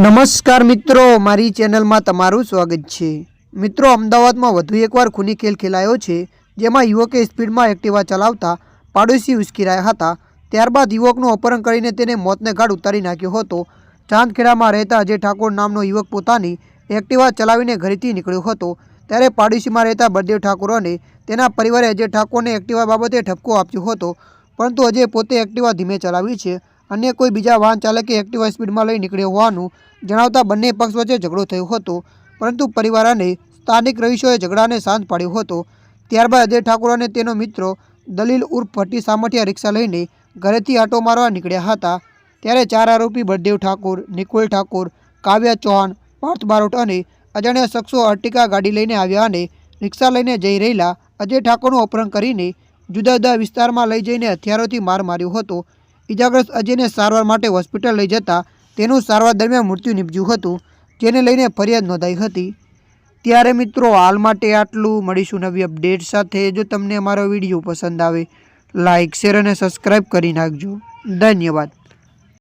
નમસ્કાર મિત્રો, મારી ચેનલમાં તમારું સ્વાગત છે. મિત્રો, અમદાવાદમાં વધુ એકવાર ખૂની ખેલ ખેલાયો છે, જેમાં યુવકે સ્પીડમાં એક્ટિવા ચલાવતા પાડોશી ઉશ્કેરાયા હતા. ત્યારબાદ યુવકનું અપહરણ કરીને તેને મોતને ઘાટ ઉતારી નાખ્યો હતો. ચાંદખેડામાં રહેતા અજય ઠાકોર નામનો યુવક પોતાની એક્ટિવા ચલાવીને ઘરેથી નીકળ્યો હતો. ત્યારે પાડોશીમાં રહેતા બળદેવ ઠાકોર અને તેના પરિવારે અજય ઠાકોરને એક્ટિવા બાબતે ઠપકો આપ્યો હતો. પરંતુ અજય પોતે એક્ટિવા ધીમે ચલાવી છે. અન્ય કોઈ બીજા વાહન ચાલકે એક્ટિવા સ્પીડમાં લઈ નીકળ્યો હોવાનું જણાવતા બંને પક્ષ વચ્ચે ઝઘડો થયો હતો. પરંતુ પરિવાર અને સ્થાનિક રહીશોએ ઝઘડાને શાંત પાડ્યો હતો. ત્યારબાદ અજય ઠાકોર અને તેનો મિત્રો દલીલ ઉર્ફ ભટ્ટી સામઠિયા રિક્ષા લઈને ઘરેથી આટો મારવા નીકળ્યા હતા. ત્યારે ચાર આરોપી બળદેવ ઠાકોર, નિકુલ ઠાકોર, કાવ્યા ચૌહાણ, પાર્થ બારોટ અને અજાણ્યા શખ્સો અર્ટિકા ગાડી લઈને આવ્યા અને રિક્ષા લઈને જઈ રહેલા અજય ઠાકોરનું અપહરણ કરીને જુદા જુદા વિસ્તારમાં લઈ જઈને હથિયારોથી માર માર્યો હતો. ઇજાગ્રસ્ત અજયને સારવાર માટે હોસ્પિટલ લઈ જતા તેનું સારવાર દરમિયાન મૃત્યુ નીપજ્યું હતું, જેને લઈને ફરિયાદ નોંધાઈ હતી. ત્યારે મિત્રો, હાલ માટે આટલું. મળીશું નવી અપડેટ સાથે. જો તમને અમારો વીડિયો પસંદ આવે લાઇક શેર અને સબસ્ક્રાઈબ કરી નાખજો. ધન્યવાદ.